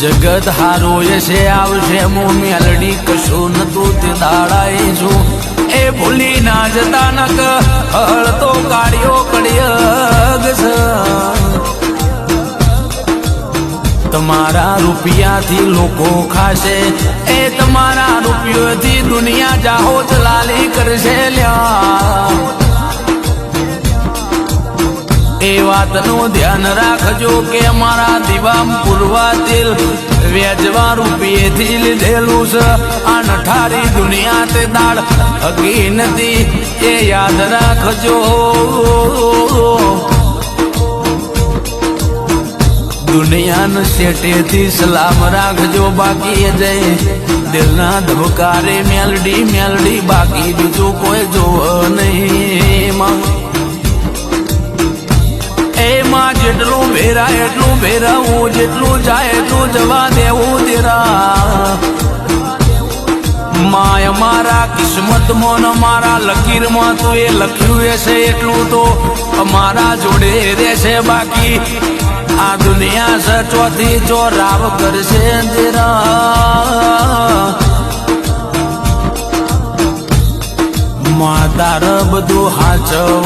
જગત હારો છે આવશે મો મેલડી કશું નતું તે દાડાએ છું. એ ભૂલી ના જતા નક, હળ તો કાઢ્યો કડિયગ તમારા રૂપિયાથી લોકો ખાશે, એ તમારા રૂપિયોથી દુનિયા જાહો લાલી કરશે લ્યા. એ વાતનું ધ્યાન રાખજો કે અમારા દીવામ પૂરવા દિલ વેચવા રૂપિયેથી લીધેલું છે. આ નઠારી દુનિયા તે દાળ હકી નથી, એ યાદ રાખજો. દુનિયાને શેટેથી સલામ રાખજો, બાકી જય દિલના ધબકારે મેલડી મેલડી બાકી બીજું કોઈ જોવો નહીં. એમાં જેટલું ભેરા એટલું ભેરાવું જેટલું જાય એટલું જવા દેવું તેરા. માય મારા કિસ્મત મોન મારા લકીરમાં તો એ લખ્યું હશે એટલું તો અમારા જોડે રહેશે બાકી. આ દુનિયા સચોથી ચોરાવ કરશે તેરા માતા બધું હાચવાનું